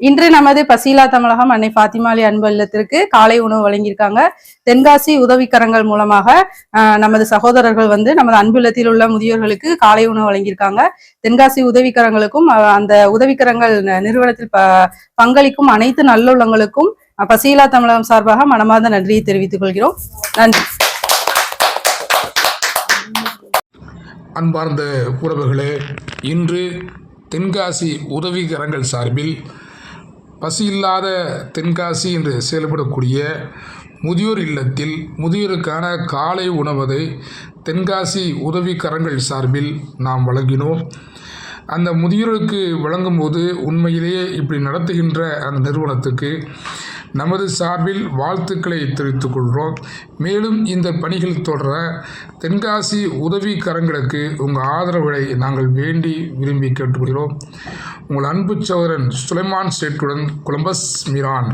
இன்று நமது பசீலா தமிழகம் அன்னை பாத்திமாலி அன்பு இல்லத்திற்கு காலை உணவு வழங்கியிருக்காங்க. தென்காசி உதவிக்கரங்கள் மூலமாக நமது சகோதரர்கள் வந்து நமது அன்பு இல்லத்தில் உள்ள முதியோர்களுக்கு காலை உணவு வழங்கியிருக்காங்க. தென்காசி உதவிக்கரங்களுக்கும் அந்த உதவிக்கரங்கள் நிறுவனத்தில் பங்களிக்கும் அனைத்து நல்லுள்ளங்களுக்கும் ஆஹ், பசீலா தமிழகம் சார்பாக மனமார்ந்த நன்றியை தெரிவித்துக் கொள்கிறோம். நன்றி. அன்பார்ந்த உறவுகளே இன்று தென்காசி உதவிகரங்கள் சார்பில் பசி இல்லாத தென்காசி என்று செயல்படக்கூடிய முதியோர் இல்லத்தில் முதியோருக்கான காலை உணவதை தென்காசி உதவிக்கரங்கள் சார்பில் நாம் வழங்கினோம். அந்த முதியோருக்கு வழங்கும்போது உண்மையிலேயே இப்படி நடத்துகின்ற அந்த நிறுவனத்துக்கு நமது சார்பில் வாழ்த்துக்களை தெரிவித்துக் கொள்கிறோம் மேலும் இந்த பணிகள் தொடர தென்காசி உதவிக்கரங்களுக்கு உங்கள் ஆதரவுகளை நாங்கள் வேண்டி விரும்பி கேட்டுக்கொள்கிறோம். உங்கள் அன்பு சோதரன் சுலைமான் சேட்டுடன் கொலம்பஸ் மிரான்.